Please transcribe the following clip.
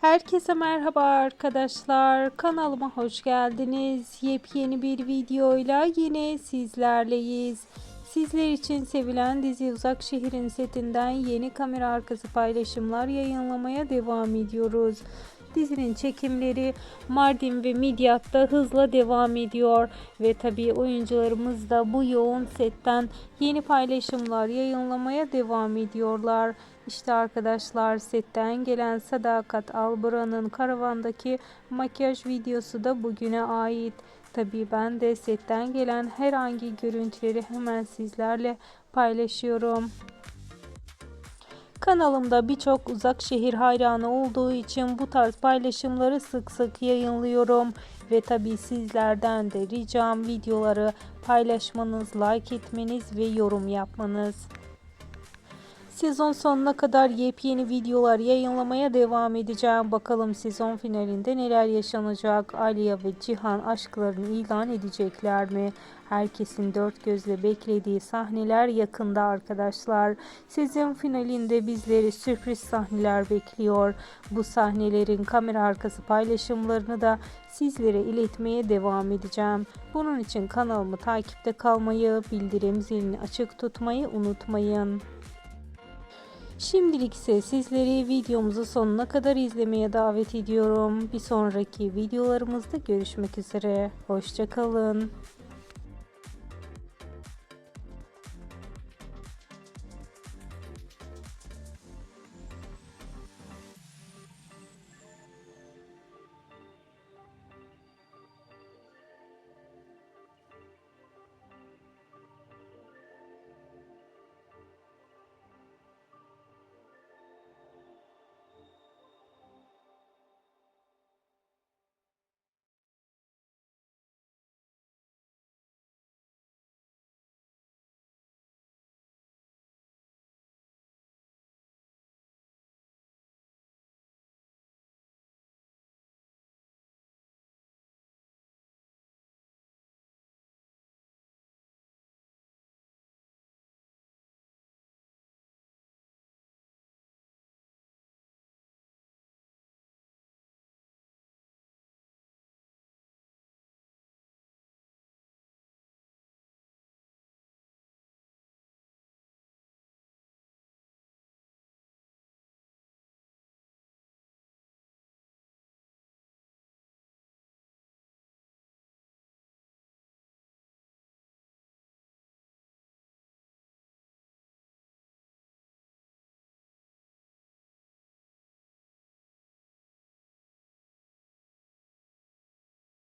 Herkese merhaba arkadaşlar. Kanalıma hoş geldiniz. Yepyeni bir videoyla yine sizlerleyiz. Sizler için sevilen dizi Uzak Şehir'in setinden yeni kamera arkası paylaşımlar yayınlamaya devam ediyoruz. Dizinin çekimleri Mardin ve Midyat'ta hızla devam ediyor ve tabii oyuncularımız da bu yoğun setten yeni paylaşımlar yayınlamaya devam ediyorlar. İşte arkadaşlar setten gelen Sadakat Alburan'ın karavandaki makyaj videosu da bugüne ait. Tabii ben de setten gelen herhangi görüntüleri hemen sizlerle paylaşıyorum. Kanalımda birçok uzak şehir hayranı olduğu için bu tarz paylaşımları sık sık yayınlıyorum. Ve tabii sizlerden de ricam videoları paylaşmanız, like etmeniz ve yorum yapmanız. Sezon sonuna kadar yepyeni videolar yayınlamaya devam edeceğim. Bakalım sezon finalinde neler yaşanacak? Aliya ve Cihan aşklarını ilan edecekler mi? Herkesin dört gözle beklediği sahneler yakında arkadaşlar. Sezon finalinde bizleri sürpriz sahneler bekliyor. Bu sahnelerin kamera arkası paylaşımlarını da sizlere iletmeye devam edeceğim. Bunun için kanalımı takipte kalmayı, bildirim zilini açık tutmayı unutmayın. Şimdilik ise sizleri videomuzu sonuna kadar izlemeye davet ediyorum. Bir sonraki videolarımızda görüşmek üzere. Hoşçakalın.